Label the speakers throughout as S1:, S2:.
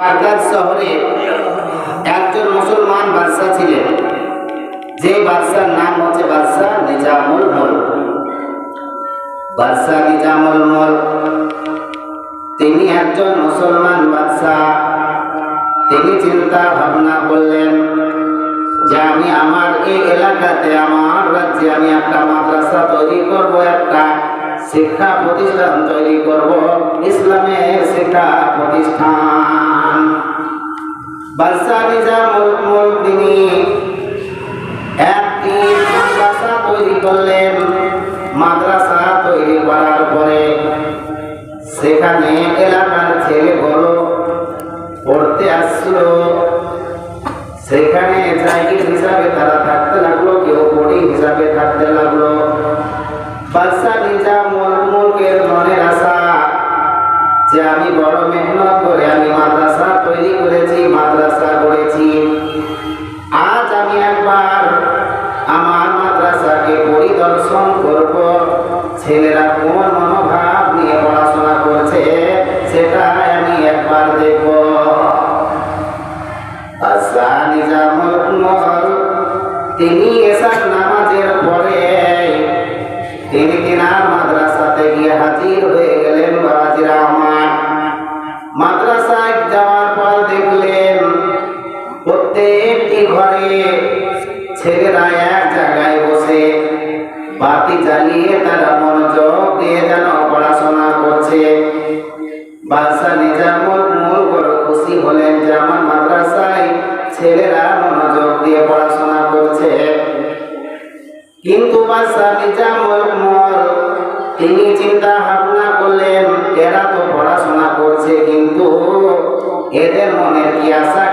S1: Baghdad শহরে একজন মুসলমান বাদশাহ ছিলেন। যে বাদশার নাম হচ্ছে বাদশাহ নিজামুল মুলক বাদশাহ নিজামুল মুলক তিনি একজন মুসলমান বাদশাহ তিনি চিন্তা ভাবনা করলেন যে আমি আমার এই এলাকাতে, আমার রাজ্যে আমি একটা মাদ্রাসা তৈরি করব, একটা শিক্ষা প্রতিষ্ঠান তৈরি করব, ইসলামের শিক্ষা প্রতিষ্ঠান। বাদশাহ নিজামুল মুলক তিনি একটি মাদ্রাসা তৈরি করলেন। মাদ্রাসা তৈরি করার পরে সেখানে এলাকার ছেলেগুলো পড়তে আসলো সেখানে হিসাবে তারা থাকতে লাগল, কেউ পড়ি হিসাবে থাকতে লাগল। মনের আশা যে আমি বড় মেহনত করে আমি মাদ্রাসা তৈরি করেছি, মাদ্রাসা করেছি আজ আমি একবার আমার মাদ্রাসাকে পরিদর্শন করব। ছেলেরা কোন মনোভাব নিয়ে পড়াশোনা করছে সেটা আমি একবার দেখব। তিনি এসার নামাজের পরে তিনি তিনার ঘরে ছেলেরা এক জায়গায় বসে বাতি জ্বালিয়ে তারা মনোযোগ দিয়ে যেন পড়াশোনা করছে। বাদশাহ নিজামুল মূল বড় খুশি হলেন যে আমার মাদ্রাসায় ছেলেরা মনোযোগ দিয়ে পড়াশোনা করছে। কিন্তু বাদশাহ নিজামুল মল তিনি চিন্তা ভাবনা করলেন, এরা তো পড়াশোনা করছে, কিন্তু এদের মনের কি আশা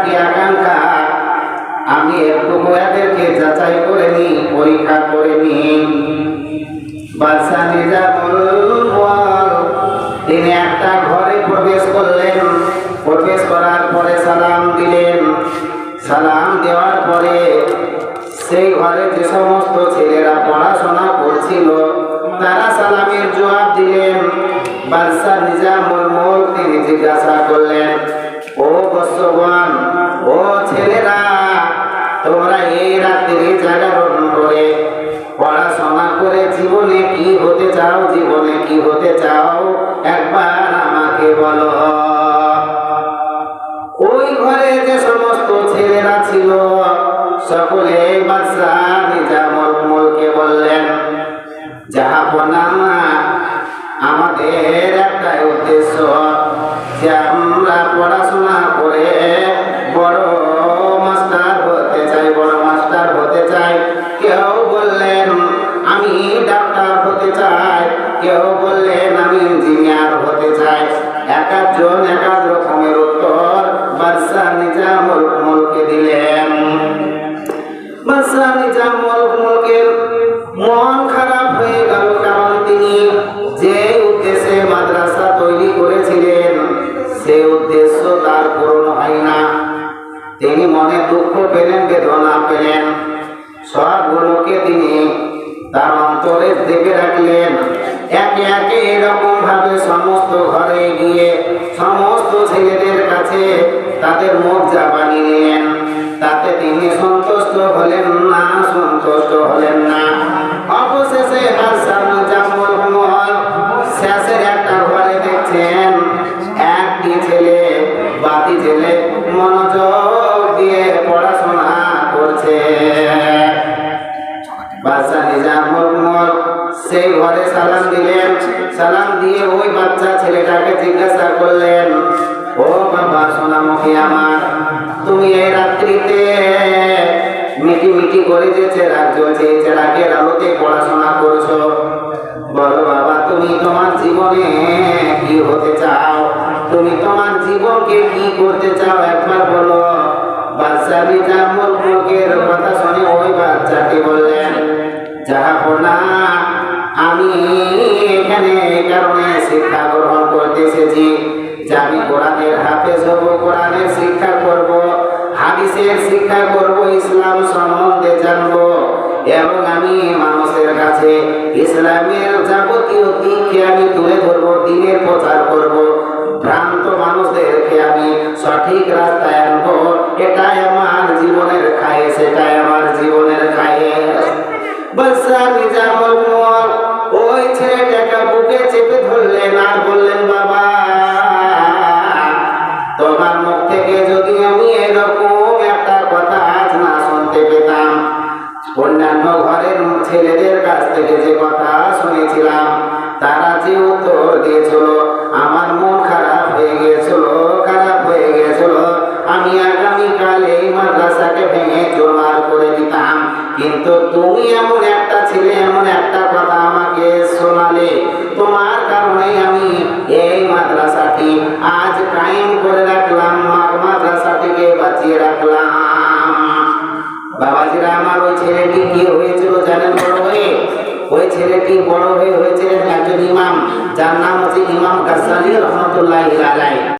S1: প্রবেশ করার পরে সালাম দিলেন। সালাম দেওয়ার পরে সেই ঘরে যে সমস্ত ছেলেরা পড়াশোনা করছিল, তারা সালামের জবাব দিলেন বাদশাহ নিজামুল মুলক তিনি জিজ্ঞাসা করলেন, ও বৎসগণ, ও ছেলেরা, তোমরা এই রাত্রি জাগরণ করে পড়াশোনা করে জীবনে কি হতে চাও, জীবনে কি হতে চাও, একবার আমাকে বলো। সকলে বাদশাহ নিজামুল মুলকে বললেন। জাহাপনা আমাদের একটাই উদ্দেশ্য, যে আমরা পড়াশোনা করে বড় মাস্টার হতে চাই, বড় মাস্টার হতে চাই। কেউ বললেন, আমি ডাক্তার হতে চাই। কেউ বললেন, আমি ইঞ্জিনিয়ার হতে চাই। এক একজন এক এক রকমের উত্তর বাদশাহ নিজামুল মুলকে দিলেন। বাদশাহ নিজামুল মুলকের মন খারাপ হয়ে গেল কারণ তিনি যে উদ্দেশ্যে মাদ্রাসা তৈরি করেছিলেন, সে উদ্দেশ্য তার পূরণ হয় না। তিনি মনে দুঃখ পেলেন, বেদনা পেলেন। সবগুলোকে তিনি তার অন্তরে দেখে রাখলেন। একে একে এরকম ভাবে সমস্ত ঘরে গিয়ে সমস্ত ছেলেদের কাছে তাদের মুখ জাবানি নিলেন। তাতে তিনি সন্তুষ্ট হলেন না। সন্তুষ্ট হলেন না অবশেষে বাদশাহ জামুল মহল শেষের একটা ঘরে দেখছেন একটি ছেলে, বাতি ছেলে মনোযোগ দিয়ে পড়াশোনা করছে। বাদশাহ নিজামুল মল সেই ঘরে সালাম দিলেন। সালাম দিয়ে ওই বাচ্চা ছেলেটাকে জিজ্ঞাসা করলেন, ও বাবা, সোনামুখী আমার, তুমি এই রাত্রিতে চেরাগের আলোতে পড়াশোনা বলো বাবা, তুমি তোমার জীবনে কি হতে চাও? তুমি তোমার জীবনকে কি করতে চাও? একবার বলো। কথা শুনে ওই বললেন যাহাপনা আমি এখানে কারণে শিক্ষা গ্রহণ করতে এসেছি। যে আমি কোরআনের হাফেজ হব, কোরআনের শিক্ষা করব, হাদিসের শিক্ষা করব, ইসলাম সম্বন্ধে জানব এবং আমি মানুষের কাছে ইসলামের যাবতীয় দিককে আমি তুলে ধরব, দিনের প্রচার করব। ভ্রান্ত মানুষদেরকে আমি সঠিক রাস্তায় আনব, এটাই তোমার কারণে আমি এই মাদ্রাসাটি আজ কায়েম করে রাখলাম মাদ্রাসাটিকে বাঁচিয়ে রাখলাম। বাবাজিরা, আমার ওই ছেলেটি কি হয়েছিল জানেন বড় হয়ে? ওই ছেলেটি বড় হয়ে হয়েছিলেন একজন ইমাম, যার নাম হচ্ছে ইমাম গাসালি রহমতুল্লাহ